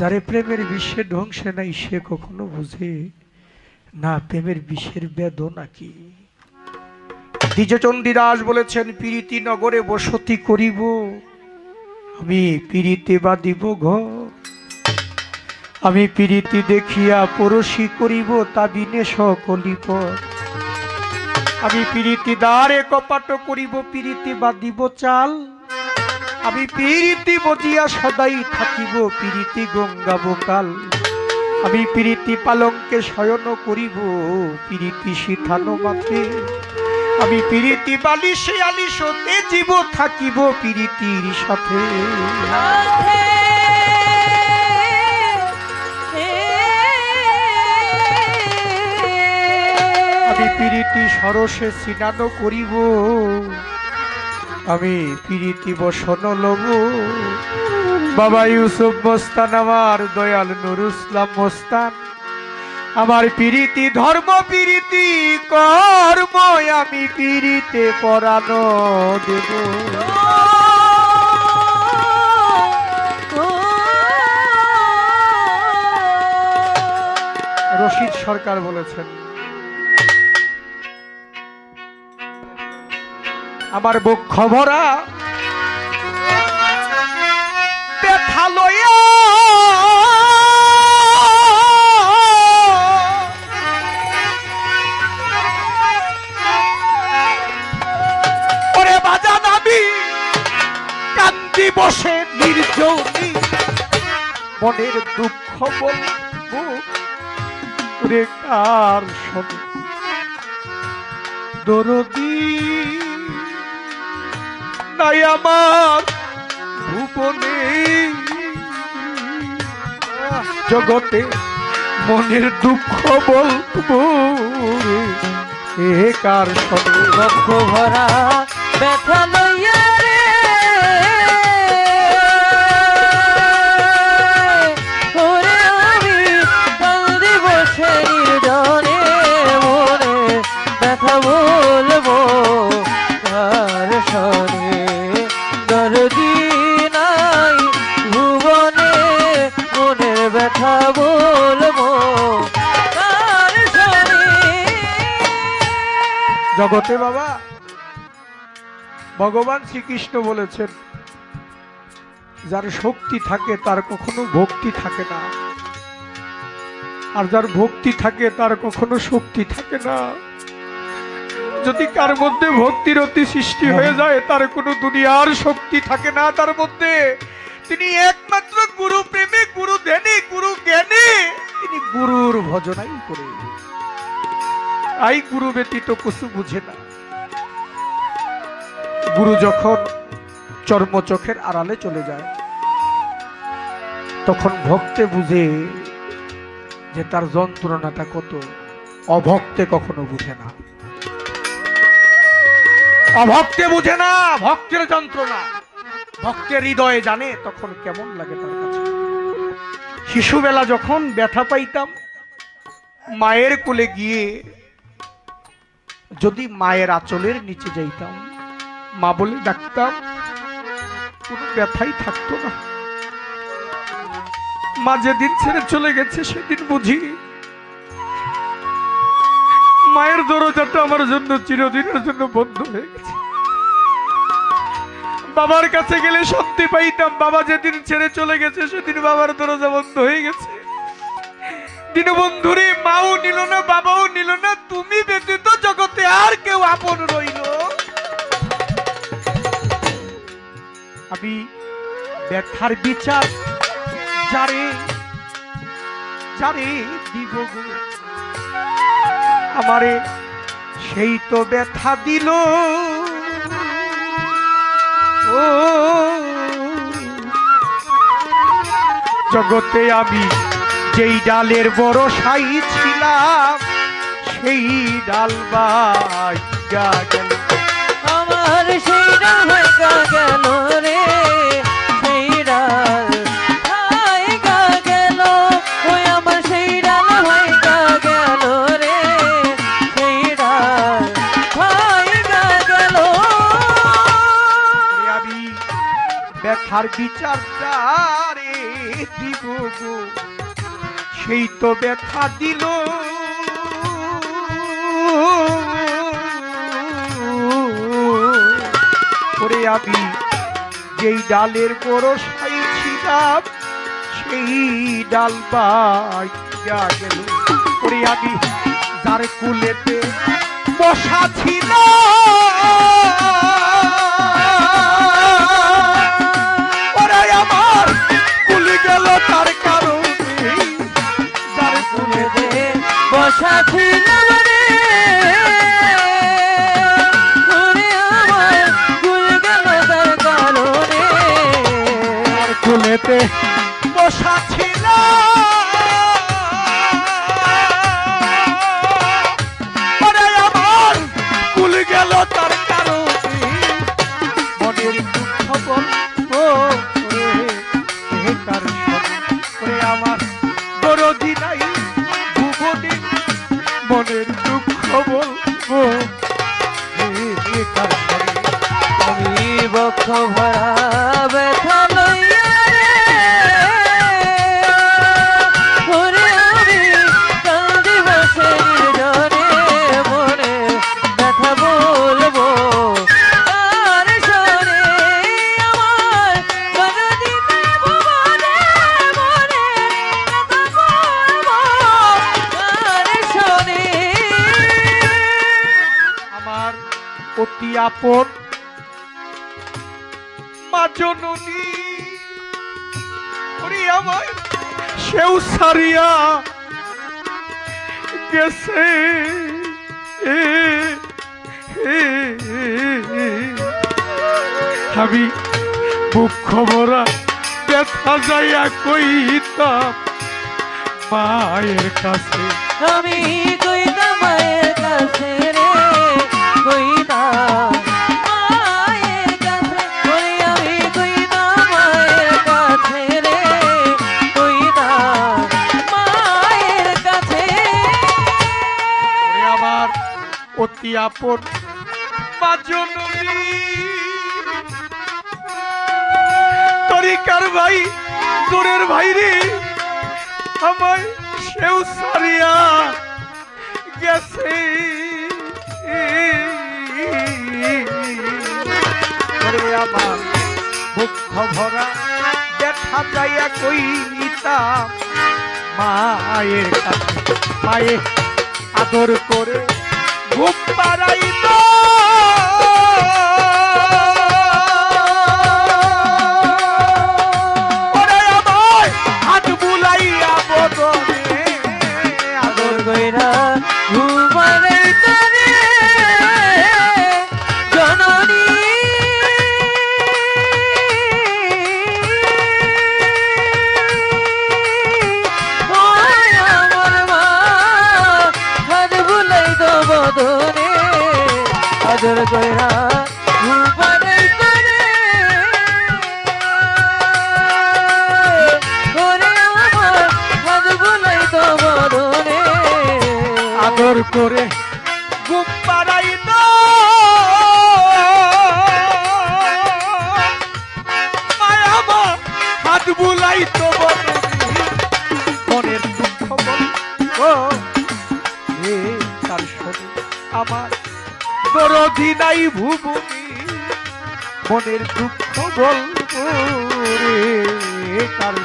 যারে প্রেমের বিশ্বে ধ্বংসে নাই, সে কখনো বুঝে না প্রেমের বিষের বেদনা কি। দ্বিজচন্ডী দাস বলেছেন, পিরিতি নগরে বসতি করিব, আমি পিরিতে দিব ঘর আমি পিরিতি দেখিয়া পরশি করিব তা বিনে সকলি পথ আমি পিরিতি দ্বারে কপাট করিব, পিরিতি দিব চাল। আমি পিরিতি বজিয়া সদাই থাকিব, পিরিতি গঙ্গা বোকাল। আমি পিরিতি পালঙ্কে শয়ন করিব, পিরিতি শিথানো মাথে আমি পিরিতি বালিশে আলিশতে জীব থাকিব, পিরিতির সাথে। আমি পিরিতি সরসে সিনানো করিব আমি পিরিতি বসন লব বাবা ইউসুফ মোস্তান, আমার দয়াল নুরুসলাম মোস্তান। আমার পিরিতি ধর্ম, পিরিতি কর্ম, আমি পিরিতে পরানো দেব। রশিদ সরকার বলেছেন আমার বক্ষ ভরা ব্যথা ওরে বাজান আমি কান্দি বসে নির্জনী। মনের দুঃখ বলব কার সঙ্গে দরদি নাই আমার ভুবনে জগতে মনের দুঃখ বলব এ কার সব বক্ষ ভরা? ব্যথা ভগবান শ্রীকৃষ্ণ বলেছেন, যার শক্তি থাকে তার কখনো ভক্তি থাকে না। আর যার ভক্তি থাকে তার কখনো শক্তি থাকে না। যদি কার মধ্যে ভক্তির অতি সৃষ্টি হয়ে যায়, তার কোনো দুনিয়ার শক্তি থাকে না তার মধ্যে। তিনি একমাত্র গুরু প্রেমে, গুরু ধ্যানী, গুরু জ্ঞানে। তিনি গুরুর ভজনাই করে। আই গুরু ব্যতীত কিছু বুঝে না। গুরু যখন চর্ম চোখের আড়ালে চলে যায়, তখন ভক্তে বুঝে যে তার যন্ত্রণাটা কত। অভক্তে কখনো বুঝে না। অভক্তে বুঝে না, ভক্তের যন্ত্রণা। ভক্তের হৃদয়ে জানে তখন কেমন লাগে তার কাছে। শিশুবেলা যখন ব্যথা পাইতাম, মায়ের কোলে গিয়ে যদি মায়ের আঁচলের নিচে যাইতাম মা বলে ডাকতাম কোনো ব্যথাই থাকতো না। মা যেদিন ছেড়ে চলে গেছে, সেদিন বুঝি মায়ের দরজাটা আমার জন্য চিরদিনের জন্য বন্ধ হয়ে গেছে। বাবার কাছে গেলে শান্তি পাইতাম। বাবা যেদিন ছেড়ে চলে গেছে, সেদিন বাবার দরজা বন্ধ হয়ে গেছে। দীনবন্ধুরে, মাও নিল না, বাবাও নিল না, তুমি ব্যতীত জগতে ব্যথার বিচার। যারে যারে দিব আমারে সেই তো ব্যথা দিল। ও, জগতে আমি যেই ডালের বড় সাই ছিলাম, সেই ডাল বাইগা গেল। আমার সেই ডাল গেল। আমি বিচারটা রে দিব গো। সেই তো ব্যথা দিল। ওরে আমি যেই ডালের বড় সাই ছিলাম, সেই ডাল বাইয়া গেল। ওরে আমি যার কুলেতে বসা ছিল দুঃখ বলব রে হে আপন মা জননী আমায় সেও সারিয়া গেছে। আমি বুক খবরা ব্যথা যাইয়া কইতাম মায়ের কাছে আমি কইতা মায়ের কাছে অতি আপন তরিকার ভাই তোরের ভাই রে আমায় সেও সারিয়া গেছে। আমার দুঃখ ভরা দেখা যাইয়া কইতা মায়ের কাছে আদর করে O Paraíba! হাত তো মনের দুঃখ তার সঙ্গে আমার। দরদি নাই ভুবনি মনের দুঃখ বলব তার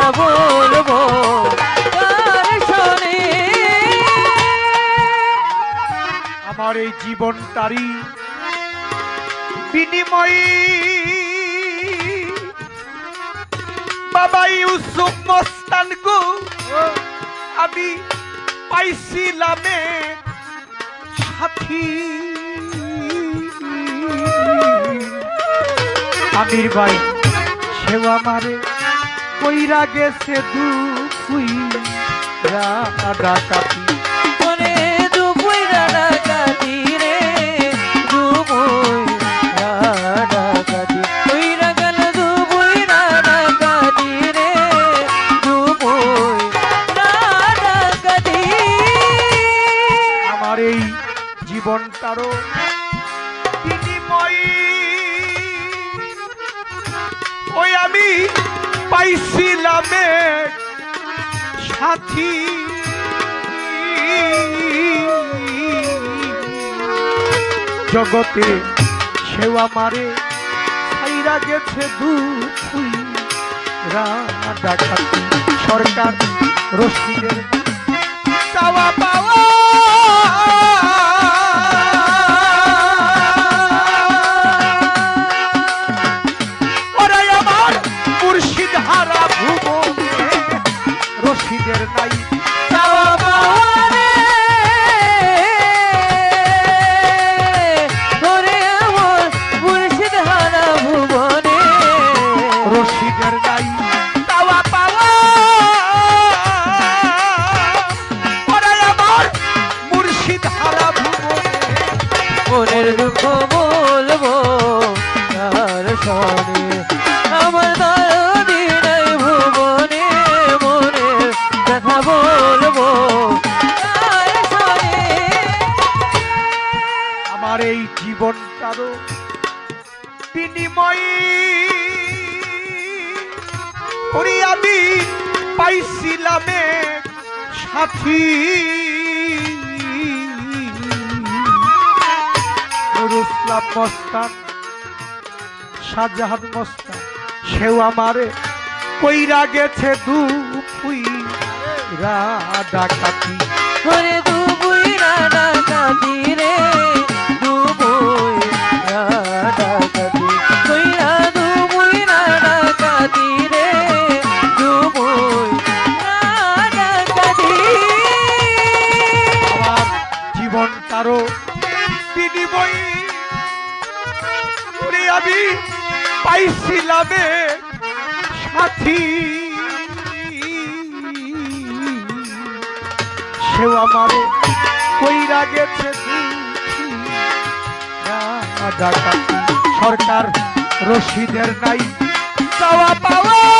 ব্যথা বলব আমার এই জীবনটারই বিনিময় বাবা ইউসুফ মস্তান গো, আমি পাইছিলাম সাথী। আমির ভাই, সেও আমারে কইরা গেছে দুই রাধা ওরে পাইছিলাম সাথী। জগতে সেও আমারে ছাইরা গেছে দুই ডাকাতি। সরকার রশিদের চাওয়া পাওয়া মনের দুঃখ বলব তার সনে আমার দরদি নাই ভুবনে মনের কথা বলব আমার এই জীবনটারও বিনিময় করি আমি পাইছিলাম সাথী। নুরুসলাম মস্তান শাহজাহান মস্তান সেও আমারে কইরা গেছে দু দুই ডাকাতি। ওরে দুবুই রাডা কাটি রে। পাইছিলাম এক সাথী। সেও আমার কইরা গেছে সরকার রশিদের নাই চাওয়া পাওয়া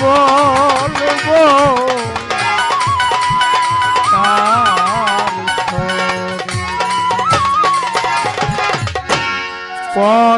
বলব পরা